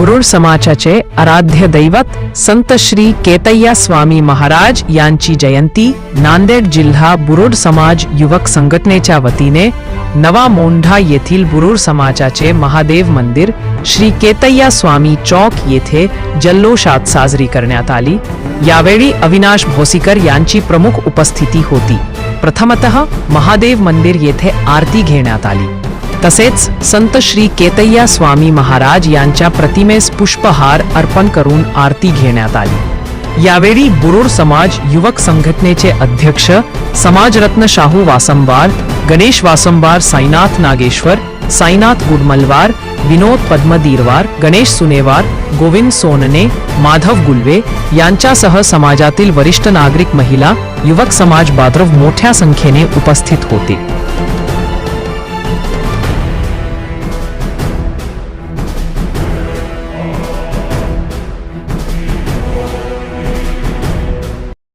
मुरुड समाजाचे आराध्य दैवत संत श्री केतय्या स्वामी महाराज यांची जयंती नांदेड जिल्हा बुरुड समाज युवक संघटनेच्या वतीने नवा मोंढा येथील बुरुड समाजाचे महादेव मंदिर श्री केतय्या स्वामी चौक येथे जल्लोषात साजरी करण्यात आली. यावेळी अविनाश भोसीकर यांची प्रमुख उपस्थिती होती. प्रथमतः महादेव मंदिर येथे आरती घेण्यात आली. तसेच संत श्री केतय्या स्वामी महाराज यांच्या प्रतिमेस पुष्पहार अर्पण करून आरती घेण्यात आली. यावेळी बुरुड समाज युवक संघटनेचे अध्यक्ष समाजरत्न शाहू वासंबार गणेश वासंबार साईनाथ नागेश्वर साईनाथ गुडमलवार विनोद पद्मदीरवार गणेश सुनेवार गोविंद सोनने माधव गुलवे यांच्यासह समाजातील वरिष्ठ नागरिक महिला युवक समाज बांधव मोठ्या संख्येने उपस्थित होते.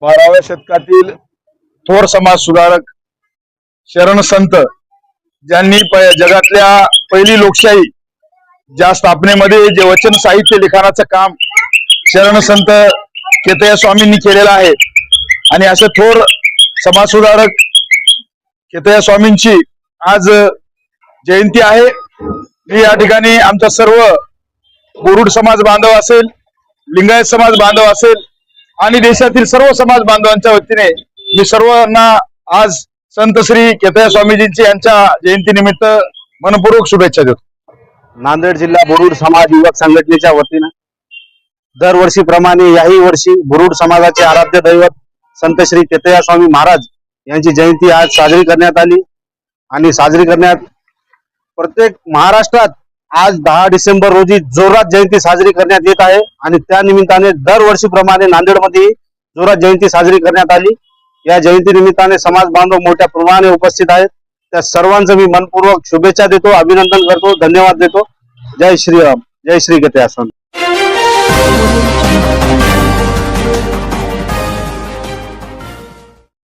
बाराव्या शतकातील थोर समाज सुधारक शरण संत ज्यांनी प- जगातल्या पहिली लोकशाही ज्या स्थापनेमध्ये जे वचन साहित्य लिखाणाचं काम शरण संत केतया स्वामींनी केलेलं आहे. आणि असे थोर समाज सुधारक केतया स्वामींची आज जयंती आहे. मी या ठिकाणी आमचा सर्व गुरुड समाज बांधव असेल लिंगायत समाज बांधव असेल आणि देशातील सर्व समाज बांधवांच्या वतीने मी सर्वांना आज संत श्री केतया स्वामीजींची यांच्या जयंतीनिमित्त मनपूर्वक शुभेच्छा देतो. नांदेड जिल्हा बुरुड समाज युवक संघटनेच्या वतीनं दरवर्षीप्रमाणे याही वर्षी बुरुड समाजाचे आराध्य दैवत संत श्री केतया स्वामी महाराज यांची जयंती आज साजरी करण्यात आली. आणि साजरी करण्यात प्रत्येक महाराष्ट्रात आज दहा डिसेंबर रोजी जोरात जयंती साजरी करण्यात येत आहे आणि त्या निमित्ताने दरवर्षीप्रमाणे नांदेडमध्ये जोरात जयंती साजरी करण्यात आली. या जयंती निमित्ताने समाज बांधव मोठ्या प्रमाणाने उपस्थित आहेत. त्या सर्वांचं मी मनपूर्वक शुभेच्छा देतो अभिनंदन करतो धन्यवाद देतो. जय श्रीराम जय श्री गते आसन